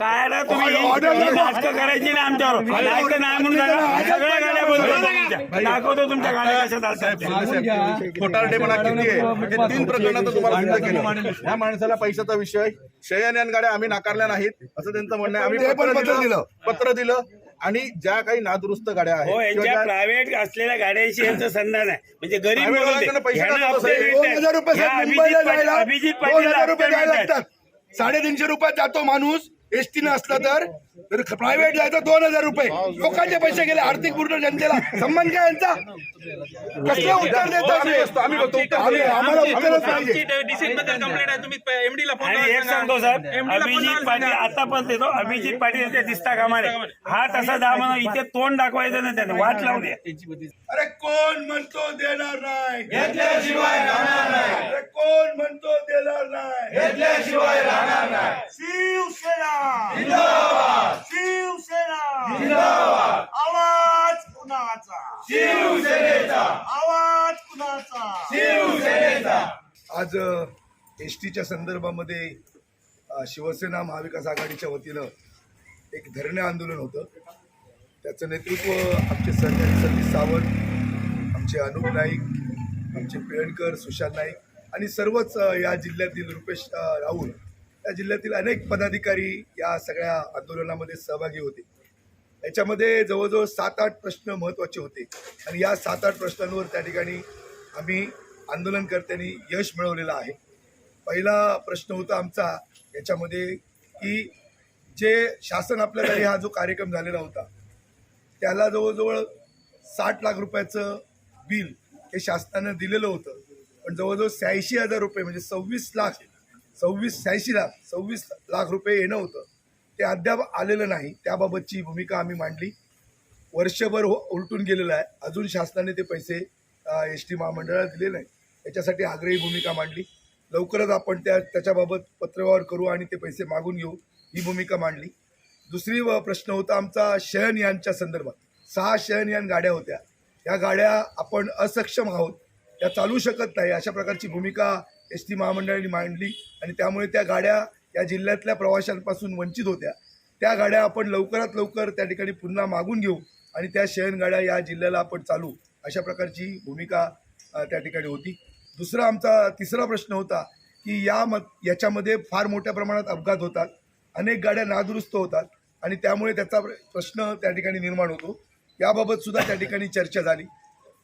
काय ना तुम्ही? ही. नाटकं करायची ना आमच्यावर. नाही म्हणून सांगा. सगळ्या गाड्या बंद करतो तुमच्या. दाखवतो तुमच्या गाड्या कशा चालतात. खोटारडेपणा किती आहे? हे तीन प्रकरणात तुम्हाला सिद्ध केलं. ह्या माणसाला पैशाचा विषय शयन गाड्या आम्ही नाकारल्या नाहीत असं त्यांचं म्हणणं आहे. आम्ही पण पत्र दिलं. दिलं. पत्र दिलं. आणि ज्या काही नादुरुस्त गाड्या हो आहेत किंवा यांच्या ज्या- प्रायव्हेट असलेल्या गाड्यांशी यांचं संधान आहे. म्हणजे गरीब Private वाल्यांना. पैसे दोन. हजार रुपये ह्या साहेब अभिजित मुंबईला पाटील- जायला अभिजित दोन पाटील हजार रुपये द्यायला लागतात. लागतात. साडेतीनशे रुपयात जातो माणूस. एसटी न असला तर प्रायव्हेट जायचं दोन हजार रुपये. लोकांचे पैसे गेले आर्थिक पूर्ण जनतेला. संबंध काय यांचा? कसले उत्तर देत. आम्हाला उत्तरच पाहिजे. डिसिटबद्दल कंप्लेंट आहे. तुम्ही एमडीला फोन आणि एक सांगतो साहेब अभिजित पाटील आता पण देतो. अभिजित पाटील यांच्या दिसता कामा नये हा तसा दहा म्हणून इथे तोंड दाखवायचं नाही त्याने. वाट लावून द्या. अरे कोण म्हणतो देणार नाही? घेतल्याशिवाय राहणार नाही. अरे कोण म्हणतो देणार नाही? घेतल्याशिवाय राहणार नाही. शिवसेना. शिवसेना! जिंदाबाद! आवाज कुणाचा? शिवसेनेचा! आवाज कुणाचा? शिवसेनेचा! आज एस टीच्या संदर्भामध्ये शिवसेना महाविकास आघाडीच्या वतीनं एक धरणे आंदोलन होतं. त्याचं नेतृत्व आमचे सहकारी सतीश सावंत आमचे अनुप नाईक आमचे पिळणकर सुशांत नाईक आणि सर्वच या जिल्ह्यातील रुपेश राहुल या जिल्ह्यातील अनेक पदाधिकारी या सगळ्या आंदोलनामध्ये सहभागी होते. याच्यामध्ये जवळजवळ सात आठ प्रश्न महत्त्वाचे होते. आणि या सात आठ प्रश्नांवर त्या ठिकाणी आम्ही आंदोलनकर्त्यांनी यश मिळवलेलं आहे. पहिला प्रश्न होता आमचा याच्यामध्ये की जे शासन आपल्याला हा जो कार्यक्रम झालेला होता त्याला जवळजवळ साठ लाख रुपयाचं बिल हे शासनानं दिलेलं होतं. पण जवळजवळ शहाऐंशी हजार रुपये म्हणजे सव्वीस लाख सव्वीस शहाऐंशी लाख सव्वीस लाख रुपये येणं होतं. ते अद्याप आलेलं नाही. त्याबाबतची भूमिका आम्ही मांडली. वर्षभर हो उलटून गेलेलं आहे. अजून शासनाने ते पैसे एस टी महामंडळाला दिले नाही याच्यासाठी आग्रही भूमिका मांडली. लवकरच आपण त्या त्याच्याबाबत पत्रव्यवहार करू आणि ते पैसे मागून घेऊ ही भूमिका मांडली. दुसरी व प्रश्न होता आमचा शयनयानच्या संदर्भात. सहा शयनयान गाड्या होत्या. या गाड्या आपण असक्षम आहोत. त्या चालू शकत नाही. अशा प्रकारची भूमिका एस टी महामंडळाने मांडली आणि त्यामुळे त्या गाड्या या जिल्ह्यातल्या प्रवाशांपासून वंचित होत्या. त्या गाड्या आपण लवकरात लवकर त्या ठिकाणी पुन्हा मागून घेऊ आणि त्या शयन गाड्या या जिल्ह्याला आपण चालू. अशा प्रकारची भूमिका त्या ठिकाणी होती. दुसरा आमचा तिसरा प्रश्न होता की या मत याच्यामध्ये फार मोठ्या प्रमाणात अपघात होतात. अनेक गाड्या नादुरुस्त होतात आणि त्यामुळे त्याचा प्रश्न त्या ठिकाणी निर्माण होतो. याबाबत सुद्धा त्या ठिकाणी चर्चा झाली.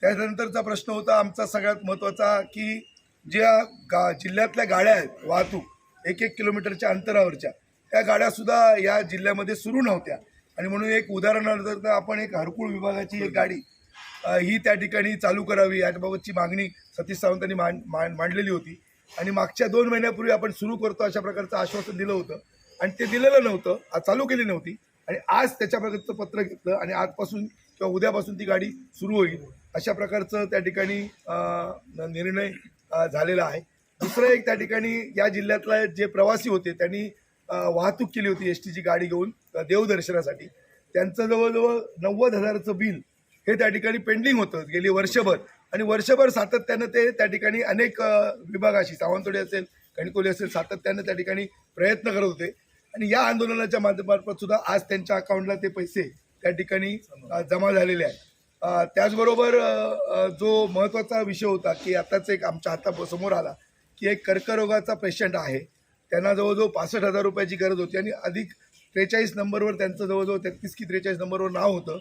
त्यानंतरचा प्रश्न होता आमचा सगळ्यात महत्त्वाचा की ज्या गा जिल्ह्यातल्या गाड्या आहेत वाहतूक एक एक किलोमीटरच्या अंतरावरच्या त्या गाड्यासुद्धा या जिल्ह्यामध्ये सुरू नव्हत्या. आणि म्हणून एक उदाहरणार्थ तर आपण एक हरकुळ विभागाची एक गाडी ही त्या ठिकाणी चालू करावी याबाबतची मागणी सतीश सावंतांनी मान मांडलेली होती. आणि मागच्या दोन महिन्यापूर्वी आपण सुरू करतो अशा प्रकारचं आश्वासन दिलं होतं. आणि ते दिलेलं नव्हतं आज चालू केली नव्हती. आणि आज त्याच्या प्रकारचं पत्र घेतलं आणि आजपासून किंवा उद्यापासून ती गाडी सुरू होईल. अशा प्रकारचं त्या ठिकाणी निर्णय झालेला आहे. दुसरं एक त्या ठिकाणी या जिल्ह्यातला जे प्रवासी होते त्यांनी वाहतूक केली होती एस टीची गाडी घेऊन देवदर्शनासाठी. त्यांचं जवळजवळ नव्वद हजाराचं बिल हे त्या ठिकाणी पेंडिंग होतं गेली वर्षभर. आणि वर्षभर सातत्यानं ते त्या ठिकाणी अनेक विभागाशी सावंतवाडी असेल कणकोली असेल सातत्यानं त्या ठिकाणी प्रयत्न करत होते. आणि या आंदोलनाच्या माध्यमातून सुद्धा आज त्यांच्या अकाउंटला ते पैसे त्या ठिकाणी जमा झालेले आहेत. त्याचबरोबर जो महत्त्वाचा विषय होता की आताच एक आमच्या हातासमोर आला की एक कर्करोगाचा पेशंट आहे. त्यांना जवळजवळ पासष्ट हजार रुपयाची गरज होती आणि अधिक त्रेचाळीस नंबरवर त्यांचं जवळजवळ तेहतीस की त्रेचाळीस नंबरवर नाव होतं.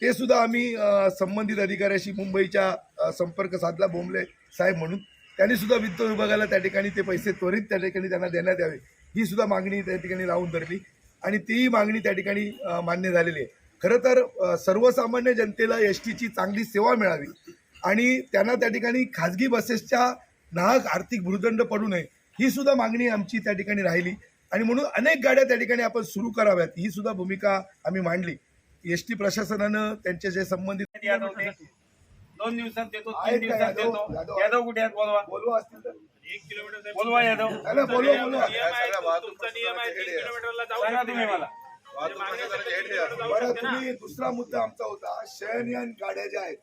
ते सुद्धा आम्ही संबंधित अधिकाऱ्याशी मुंबईच्या संपर्क साधला बोंबले साहेब म्हणून. त्यांनी सुद्धा वित्त विभागाला त्या ठिकाणी ते पैसे त्वरित त्या ठिकाणी त्यांना देण्यात यावे. ही सुद्धा मागणी त्या ठिकाणी लावून धरली. आणि तीही मागणी त्या ठिकाणी मान्य झालेली आहे. खरं तर सर्वसामान्य जनतेला एस टीची चांगली सेवा मिळावी आणि त्यांना त्या ठिकाणी खाजगी बसेसच्या नाहक आर्थिक भूर्दंड पडू नये ही सुद्धा मागणी आमची त्या ठिकाणी राहिली. आणि म्हणून अनेक गाड्या त्या ठिकाणी आपण सुरू कराव्यात ही सुद्धा भूमिका आम्ही मांडली. एस टी प्रशासनानं त्यांचे जे संबंधित दोन दिवसात देतो तीन दिवसात यादव? देतो. यादव? यादव कुठे आहेत? बोलवा. बोलवा असतील तर. एक किलोमीटर बोलवा यादव. बोलवा बोलवा. तुमचा नियम आहे तीन किलोमीटरला जाऊ तुम्ही. मला. बरं. तुम्ही दुसरा मुद्दा आमचा होता. शयनयान गाड्या ज्या आहेत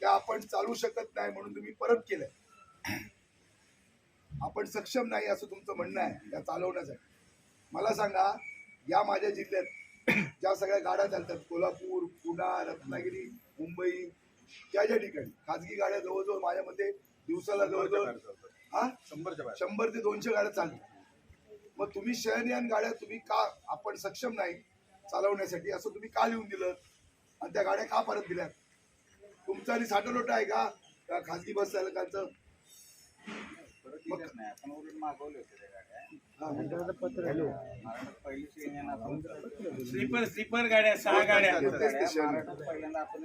त्या आपण चालू शकत नाही म्हणून तुम्ही परत केलंय. आपण सक्षम नाही असं तुमचं म्हणणं आहे त्या चालवण्यासाठी. मला सांगा या माझ्या जिल्ह्यात ज्या सगळ्या गाड्या चालतात कोल्हापूर पुणा रत्नागिरी मुंबई त्या ज्या ठिकाणी खाजगी गाड्या जवळजवळ माझ्या मते दिवसाला जवळजवळ हा? शंभरच्या शंभर ते दोनशे गाड्या चालतात. मग तुम्ही शहरयान गाड्या तुम्ही का आपण सक्षम नाही चालवण्यासाठी असं तुम्ही का लिहून दिलं? आणि त्या गाड्या का परत दिल्या तुमचं आणि साठवलोट आहे का? खाजगी बस चालकांचं? हा. स्लीपर स्लीपर गाड्या सहा गाड्या. पहिल्यांदा आपण.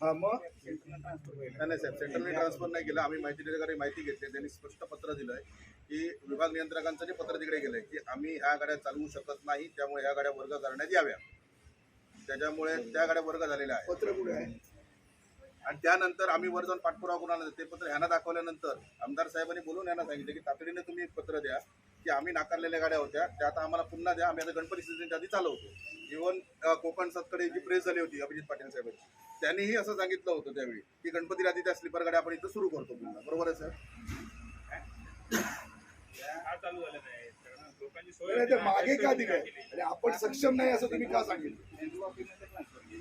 हा मग? सेंट्रलनं ट्रान्सफर केल्या. नाही नाही साहेब सेंट्रलने ट्रान्सफर नाही केलं. आम्ही माहिती अधिकारी माहिती घेतली त्यांनी स्पष्ट पत्र दिलंय. की विभाग नियंत्रकांचं जे पत्र तिकडे गेलंय की आम्ही ह्या गाड्या चालवू शकत नाही त्यामुळे ह्या गाड्या वर्ग करण्यात याव्या. त्याच्यामुळे त्या गाड्या वर्ग झालेल्या आहेत. पत्र कुठे आहे? आणि त्यानंतर आम्ही वर जाऊन पाठपुरावा करून आणला ते पत्र ह्यांना दाखवल्यानंतर आमदार साहेबांनी बोलून यांना सांगितलं की तातडीने तुम्ही एक पत्र द्या की आम्ही नाकारलेल्या गाड्या होत्या त्या आता आम्हाला पुन्हा द्या. आम्ही आता गणपती सीझनच्या आधी चालवतो. इव्हन कोकण सतकडे जी प्रेस झाली होती अभिजित पाटील साहेबांची त्यांनीही असं सांगितलं होतं त्यावेळी की गणपती आधी त्या स्लीपर गाड्या आपण इथं सुरू करतो पुन्हा. बरोबर आहे सर? चालू झालं नाही कारण लोकांची सोय नाही तर मागे का दिलंय आणि आपण सक्षम नाही असं तुम्ही का सांगितलं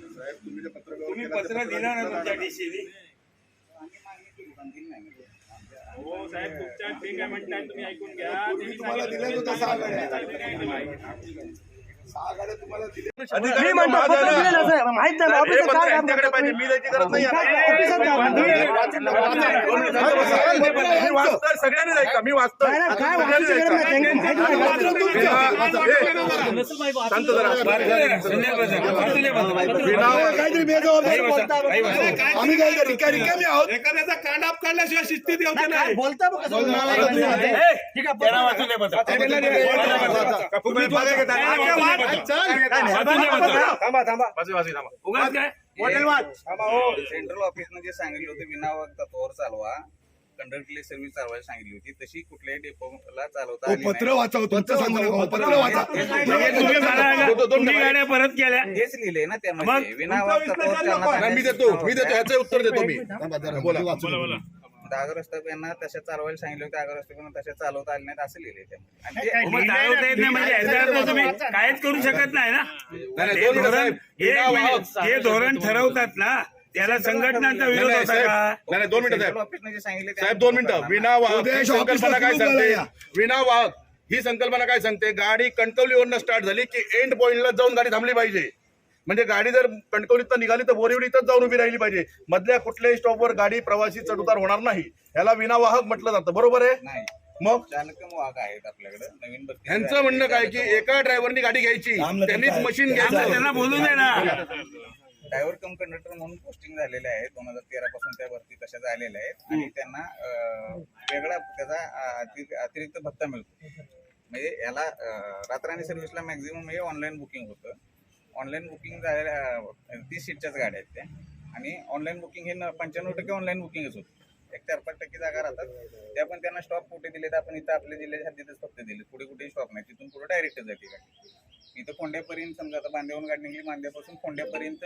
साहेब तुम्ही जे पत्र तुम्ही पत्र दिलं ना तुमच्या डीसीने म्हणजे. हो साहेब तुमच्या ते काय म्हणताय तुम्ही ऐकून घ्या पूर्वी त्यांनी तुम्हाला सांगितलं दिलं होतं सहा गाड्या. तुम्ही काय ते माहिती. सहा गाड्या तुम्हाला दिल्या मी म्हणतो पत्र दिलेलं असं माहीत नाही ऑफिसर काय काम करतात तुम्ही? मी द्यायची गरज नाही काय ऑफिसर काय काम करतात? सगळ्यांनी जायचं मी. शांत आम्ही काय रिकामी आहोत एखाद्याचा कांडाप काढल्याशिवाय शिस्तीत येऊ नाही, बोलता थांबा थांबा उगाच काय सेंट्रल ऑफिसनं जे सांगितलं होतं विनावाग तत्वावर चालवा. कंडक्टरली सर्व्हिस चालवायला सांगितली होती. तशी कुठल्याही डेपोला चालवता हो, आली पत्र नाही. वाचा हो, तुमचं सांगू नका हो, पत्र वाचा. तुम्ही मला तुम्ही गाड्या परत केल्या. हेच लिहिले ना मग त्यामध्ये विनावाग तत्वावर चालना नाही, मी देतो. मी देतो ह्याचं उत्तर देतो मी. बोला. तशा चालवायला सांगितलं होतं दागरस्ताप तशा चालवता आले नाहीत असं लिहिले त्यामध्ये मग चालवता येत नाही म्हणजे याचा अर्थ तुम्ही काहीच करू शकत नाही ना नाही, हे दोन मिनिटं धोरण. हे म्हणजे. हे ठरवतात ना त्याला संघटनांचा विरोध नाही, होता साहेब. का नाही नाही, दोन मिनिटं साहेब सेंट्रल ऑफिसनं जे सांगितले ते साहेब आम्ही दोन मिनिटं विना वाहक उद्या ही ऑफिसला संकल्पना काय सुरू सांगते. विना वाहक ही संकल्पना काय सांगते गाडी कणकवलीवरनं स्टार्ट झाली की एंड पॉइंटला जाऊन गाडी थांबली पाहिजे म्हणजे गाडी जर कणकवलीत निघाली तर बोरिवलीतच जाऊन उभी राहिली पाहिजे. मधल्या कुठल्याही स्टॉपवर गाडी प्रवासी चढउतार होणार नाही. याला विना वाहक म्हटलं जातं. बरोबर आहे? नाही. मग? आहेत आपल्याकडे. नवीन आहेत. म्हणणं काय की एका ड्रायव्हरनी गाडी घ्यायची. त्यांनीच मशीन घ्यायचं. त्यांना बोलू दे ना. ड्रायव्हर कम कंडक्टर म्हणून पोस्टिंग झालेले आहेत. दोन हजार तेरा पासून त्या भरती तशा झालेल्या आहेत. आणि त्यांना वेगळा त्याचा अतिरिक्त भत्ता मिळतो. म्हणजे याला अं, रात्राणी सर्व्हिसला मॅक्झिमम हे ऑनलाईन बुकिंग होतं. ऑनलाईन बुकिंग झालेल्या तीस सीटच्याच गाड्या आहेत त्या. आणि ऑनलाईन बुकिंग हे पंच्याण्णव टक्के ऑनलाईन बुकिंगच होतं. एक चार पाच टक्के जागा राहतात. त्या पण त्यांना स्टॉप कुठे दिले तर आपण इथं आपल्या जिल्ह्याच्या हद्दीतच फक्त दिले पुढे कुठेही स्टॉप नाही. तिथून पुढे डायरेक्ट जाते गाडी. इथं फोंड्यापर्यंत समजा आता बांध्याहून गाडी निघली बांध्यापासून फोंड्यापर्यंत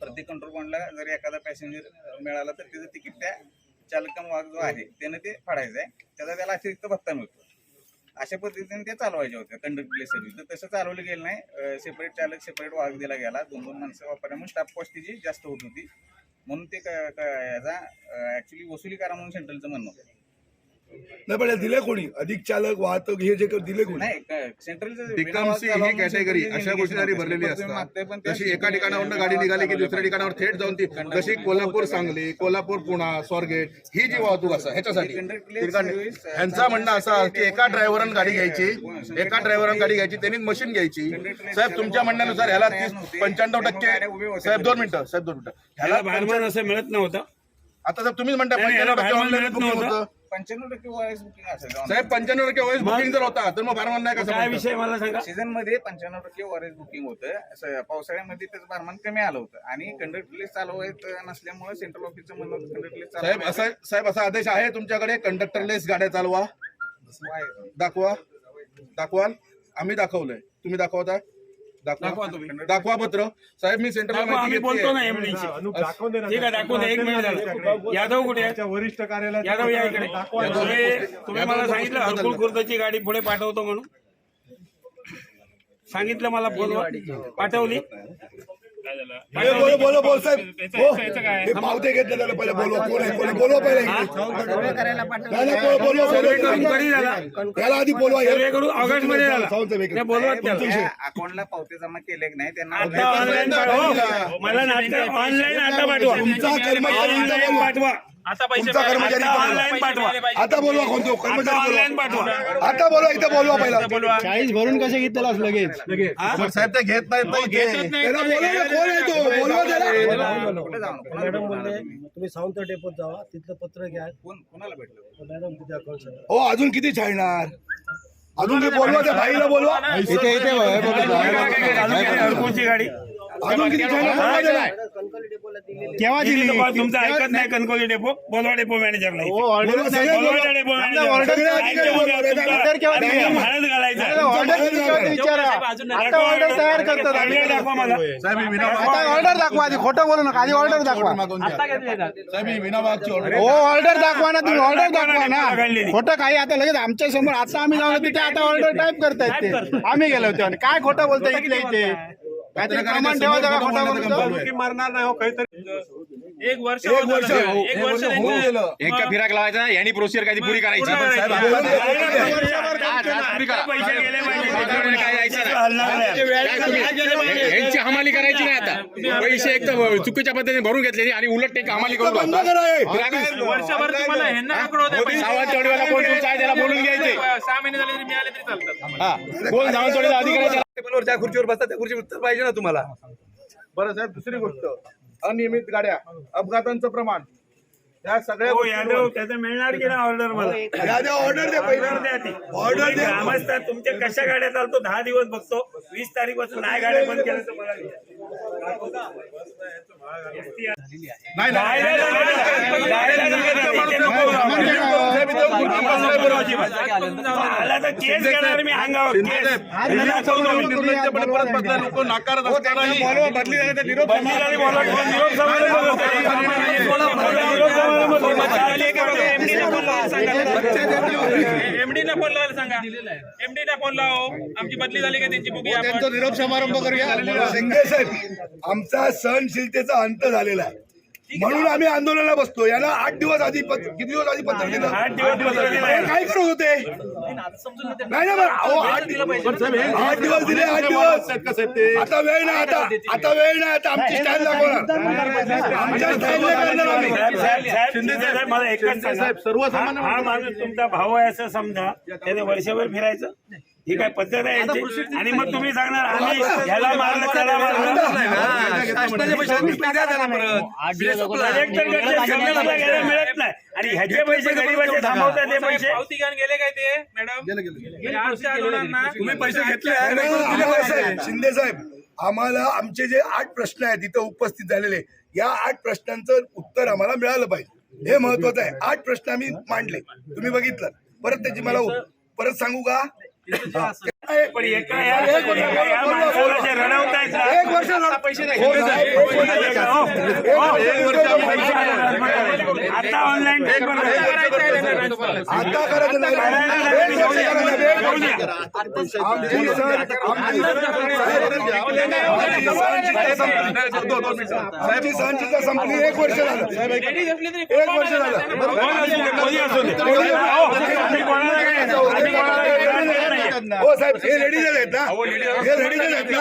प्रत्येक कंट्रोल पॉईंटला जर एखादा पॅसेंजर मिळाला तर त्याचं तिकीट त्या चालकम वाघ जो आहे त्यानं ते फाडायचं आहे. त्याचा त्याला अतिरिक्त भत्ता मिळतो. अशा पद्धतीने ते चालवायच्या होत्या कंडक्टरली सर्व्हिस तर तसं चालवलं गेलं नाही. सेपरेट चालक सेपरेट वाहक दिला गेला. दोन दोन माणसं वापरल्यामुळे स्टाफ कॉस्ट जास्त होत होती. म्हणून ते क- याचा ॲक्च्युली वसुली करा म्हणून सेंट्रलचं म्हणणं होतं. नाही पण दिले कोणी? अधिक चालक वाहतूक हे जे दिले कोणी? सेंट्रलचं ही कॅटेगरी अशा गोष्टी भरलेली असतात. जशी एका ठिकाणावरून गाडी निघाली की दुसऱ्या ठिकाणावर थेट जाऊन ती जशी कोल्हापूर सांगली कोल्हापूर पुणा स्वारगेट ही जी वाहतूक असं ह्याच्यासाठी ह्यांचा म्हणणं असं की एका ड्रायव्हरानं गाडी घ्यायची एका ड्रायव्हरानं गाडी घ्यायची त्यांनी मशीन घ्यायची. साहेब तुमच्या म्हणण्यानुसार ह्याला तीस पंच्याण्णव टक्के साहेब दोन मिनिटं साहेब दोन मिनिटं. ह्याला असं मिळत नव्हतं. आता साहेब तुम्ही म्हणता पंच्याण्णव टक्के मिळत बुकिंग बुकिंग असेल. साहेब पंच्याण्णव टक्के वॉइस बुकिंग जर होता तर मग भारमान नाही कसं काय म्हणतात? विषय मला सांगा? सीझनमध्ये पंच्याण्णव टक्के वॉरेज बुकिंग होतं. असं पावसाळ्यामध्ये त्याचं प्रमाण कमी आलं होतं. आणि कंडक्टरलेस चालवायत नसल्यामुळे सेंट्रल ऑफिसचं म्हणणं होतं कंडक्टरलेस साहेब असा साहेब असा आदेश आहे तुमच्याकडे? कंडक्टरलेस गाड्या चालवा. दाखवा. दाखवाल. आम्ही दाखवलंय. तुम्ही दाखवताय? दाखवा दाखवा तुम्ही. दाखवा पत्र. साहेब मी सेंट्रल दाखवा, आम्ही बोलतो ना एमडी ठीक आहे दाखवू दे. एक मिनिट झालं. यादव कुठे आहे? वरिष्ठ कार्यालयात यादव या इकडे. तुम्ही तुम्ही मला सांगितलं हरकुळ खुर्दची गाडी पुढे पाठवतो म्हणून. सांगितलं मला बोलवा. पाठवली. बोलो बोलो बोल साहेब. हो? हे पावते घेतले त्याला पहिले कोण आहे कोण? बोलवा पहिले त्याला आधी बोलवा ऑगस्टमध्ये अकाउंटला पावते जमा केले की नाही त्यांना आता ऑनलाईन पाठवा. मला नाटक ऑनलाईन आता पाठवा. तुमचा कर्मचारी इथं ऑनलाईन बोलवा. पाठवा. आता पैसे तुमचा. कर्मचारी आता बोलवा. online पाठवा. पाहिजे. आता बोलवा कोणतो आता कर्मचारी ऑनलाईन बोलवा. पाठवा. आता बोलवा इथं बोलवा पहिला. बोलवा. चाळीस भरून कसे घेतलास लगेच? साहेब ते घेत नाहीत ना इथे. घेतच नाही. त्याला बोलवा ना, कोण आहे तो? बोलवा त्याला. मॅडम बोलले तुम्ही सावंत डेपोत जावा तिथलं पत्र घ्या. कोण कोणाला भेटलं? मॅडम तिथे अकाउंट हो अजून किती छाळणार अजून ते बोलवा त्या बाईला बोलवा. इथे इथे घरकुलची गाडी. अजून किती दिली केव्हा दिली तुमचं ऐकत नाही कणकोली डेपो बोलवा डेपो मॅनेजरला इथे. बोलवा, सगळे बोलवा बोलवा. त्या डेपो सगळे मॅनेजरला. अधिकारी बोलवा रे, तुमचा- order केव्हा तुमचा दिली? भारत घालायचा. विचारा. आता ऑर्डर तयार करतात. दाखवा मला. साहेब ही आता ऑर्डर दाखवा आधी खोटं बोलू नका. आधी ऑर्डर दाखवा. मागून घ्या. साहेब ही ऑर्डर हो ऑर्डर दाखवा ना तुम्ही ऑर्डर दाखवा ना. खोटं काही आता लगेच आमच्यासमोर आता आम्ही जाऊ तिथे आता ऑर्डर टाईप करतायत ते. आम्ही गेलो होतो आणि काय खोटं बोलताय इथल्या इथे? मारणार नाही हो काहीतरी. एक वर्ष वर्ष. वर्ष फिराक लावायचा? यांनी प्रोसिजर काही पुरी करायची. यांची हमाली करायची नाही आता. पैसे एक तर चुकीच्या पद्धतीने भरून घेतले आणि उलट ते हमाली करून हे. वर्षभर तुम्हाला ह्यांना. सावंतवाडीवाला कोण तुमचा आहे त्याला बोलून घ्यायचे सहा महिने झाले तरी मिळाले तरी चालतात कोण अधिकारी त्याला ज्या खुर्चीवर बसतात त्या खुर्ची उत्तर पाहिजे ना तुम्हाला. बरं साहेब दुसरी गोष्ट. अनियमित गाड्या अपघातांचं प्रमाण. त्या सगळ्या हो यादव त्याचं मिळणार की नाही ऑर्डर मला? द्या द्या ऑर्डर द्या ऑर्डर द्या पहिले ती ऑर्डर द्या. ग्रामस्थ तुमच्या कशा गाड्या चालतो? दहा दिवस बघतो. वीस तारीखपासून नाही गाड्या बंद केल्या तर मला विचार. नाही जायला नाही लागलं. जायला लागलं. इथे नको. आला तर केस घेणार मी अंगावर केस. निर्लज्जपणे परत बदला लोक नाकारत असतानाही बदली झाली तर निरोप बोला. निरोप समारंभ होतो. निरोप समारंभ होतो. एमडी ना फोन लावायला सांगा एमडी ना फोन लाव आमची बदली झाली का त्यांची बघूया आपण निरोप समारंभ करूया साहेब आमचा सहनशीलतेचा अंत झालेला आहे म्हणून आम्ही आंदोलनाला बसतो याला आठ दिवस आधी पत्र- किती दिवस आधी पत्र दिलं. हे काय करत होते नाही ना अहो आठ आठ दिवस दिले आठ दिवस आता वेळ नाही आता आता वेळ नाही आता आमची स्टँड दाखवणार आमच्या स्टँड करणार आम्ही साहेब, साहेब, साहेब, शिंदे साहेब, मला एकच सांगा. हा हा माणूस तुमचा भाऊ आहे असं समजा त्याने वर्षभर फिरायचं ही काय पद्धत आहे यांची? आणि मग तुम्ही सांगणार आम्ही ह्याला मारलं त्याला मारलं. कलेक्टर कडचे सगळ्यांना घ्यायला मिळत नाही. आणि ह्याचे पैसे गरीबाचे थांबवतात ते पैसे. पावती घेऊन गेले काय ते मॅडम? गेले आजच्या आंदोलनांना तुम्ही पैसे घेतले शिंदे साहेब आम्हाला आमचे जे आठ प्रश्न आहेत इथं उपस्थित झालेले या आठ प्रश्नांचं उत्तर आम्हाला मिळालं पाहिजे. हे महत्वाचं आहे. आठ प्रश्न आम्ही मांडले. तुम्ही बघितलं. परत त्याची मला उ- परत सांगू का? पण एका एक वर्ष पैसे. आता ऑनलाईन आता करायचं नाही. संपली. एक वर्ष झालं. एक वर्ष झालं. हो. हो साहेब हे आहेत ना. हे आहेत ना.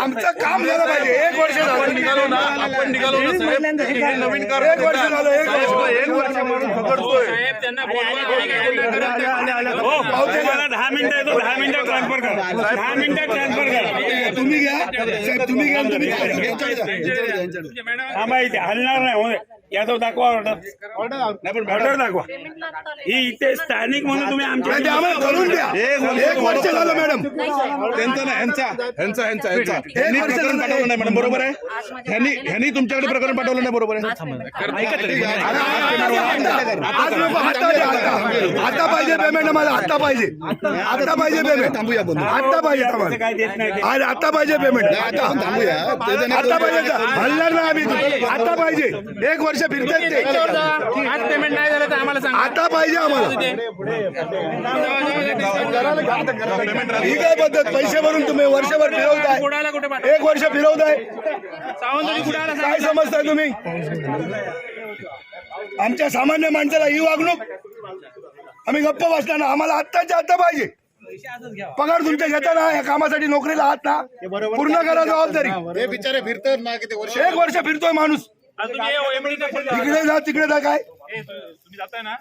आमचं काम झालं पाहिजे. एक वर्ष झालं. निघालो ना. आपण निघालो ना साहेब. हे नवीन कार एक वर्ष झालं. एक वर्ष एक वर्ष म्हणून पकडतोय हो तुम्हाला दहा मिनिटं येतो दहा मिनिटं ट्रान्सफर करा. दहा मिनिटं ट्रान्सफर करा. तुम्ही घ्या. साहेब तुम्ही घ्या तुम्ही घ्या. यांच्याकडे थांबा इथे हलणार नाही हो यादव दाखवा ऑर्डर ऑर्डर दाखवा ही इथे स्थानिक म्हणून तुम्ही नाही, ते आमच्या आम्हाला करून द्या एक वर्ष झालं मॅडम त्यांचं नाही ह्यांचा ह्यांचा ह्यांचा ह्यांचा ह्यांनी वर्ष प्रकरण झालं पाठवलं नाही मॅडम बरोबर आहे ह्यांनी ह्यांनी तुमच्याकडे प्रकरण पाठवलं नाही बरोबर आहे आज नको, आता द्या, आता. आता पाहिजे पेमेंट आम्हाला आता पाहिजे आता पाहिजे पेमेंट थांबूया आता पाहिजे आम्हाला काय देत नाही ते. आज आता पाहिजे पेमेंट आता थांबूया आता पाहिजे हलणार नाही आम्ही आता पाहिजे एक वर्ष फिरतात ते. आज पेमेंट नाही झालं तर आम्हाला सांगा. आता पाहिजे आम्हाला. ही काय पद्धत? पैसे भरून तुम्ही वर्षभर फिरवताय. एक वर्ष फिरवताय. काय समजताय तुम्ही? आमच्या सामान्य माणसाला ही वागणूक? आम्ही गप्प बसणार ना आम्हाला आत्ताच्या आता पाहिजे. पगार तुमच्या घेताना या कामासाठी नोकरीला आहात ना? पूर्ण करा जबाबदारी. हे बिचारे फिरतात ना किती वर्ष एक वर्ष फिरतोय माणूस. तिकडे जा तिकडे जा काय तुम्ही जाताय ना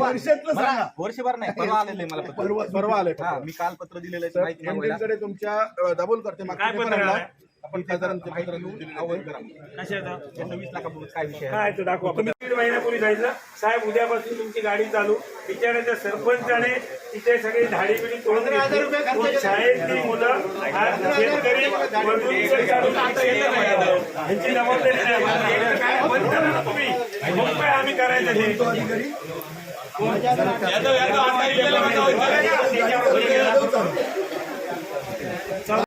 वर्षातलं सांगा वर्षभर नाही परवा आलेले मला पत्र. परवा परवा आले हा मी काल पत्र दिलेलं आहे माहिती मागवायला. कडे तुमच्या अ, करते? आपण खासदारांचे लाखापूर्वी काय विषय काय ते दाखवा तुम्ही दीड महिन्यापूर्वी जायचं साहेब उद्यापासून तुमची गाडी चालू बिचाराच्या सरपंचाने तिथे सगळी झाडी बिडी तोडून घेतली शाळेतली मुलं आज शेतकरी मजूर चालू आता येत नाही. ह्यांची जबाबदारी नाही आम्हाला. हे काय बंद करा ना तुम्ही मग काय आम्ही करायचं ते?